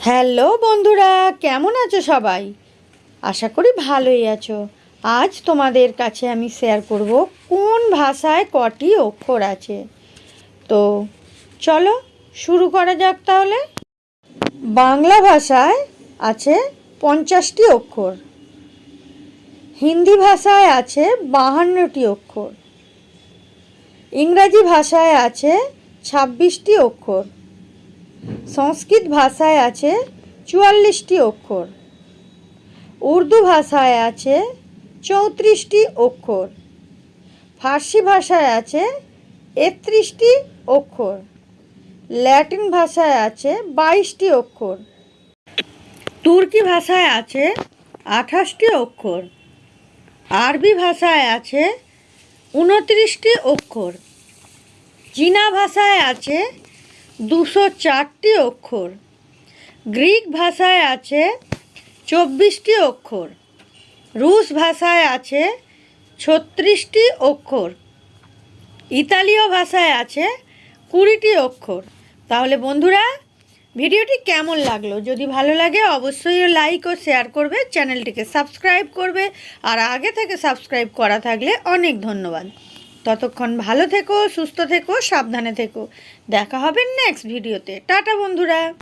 Hello বন্ধুরা, কেমন আছো সবাই? আশা করি ভালোই আছো। আজ তোমাদের কাছে আমি শেয়ার করব কোন ভাষায় কটি অক্ষর আছে। তো চলো শুরু করা যাক তাহলে। বাংলা ভাষায় আছে পঞ্চাশটি অক্ষর। হিন্দি ভাষায় আছে বাহান্নটি অক্ষর। ইংরাজি ভাষায় আছে ছাব্বিশটি অক্ষর। সংস্কৃত ভাষায় আছে চুয়াল্লিশটি অক্ষর। উর্দু ভাষায় আছে চৌত্রিশটি অক্ষর। ফার্সি ভাষায় আছে একত্রিশটি অক্ষর। ল্যাটিন ভাষায় আছে বাইশটি অক্ষর। তুর্কি ভাষায় আছে আঠাশটি অক্ষর। আরবি ভাষায় আছে উনত্রিশটি অক্ষর। চীনা ভাষায় আছে দুশো চারটি অক্ষর। গ্রিক ভাষায় আছে চব্বিশটি অক্ষর। রুশ ভাষায় আছে ছত্রিশটি অক্ষর। ইতালীয় ভাষায় আছে কুড়িটি অক্ষর। তাহলে বন্ধুরা, ভিডিওটি কেমন লাগল? যদি ভালো লাগে, অবশ্যই লাইক ও শেয়ার করবে, চ্যানেলটিকে সাবস্ক্রাইব করবে, আর আগে থেকে সাবস্ক্রাইব করা থাকলে অনেক ধন্যবাদ। ততক্ষণ ভালো থেকো সুস্থ থেকো সাবধানে থেকো। দেখা হবে নেক্সট ভিডিওতে টাটা বন্ধুরা।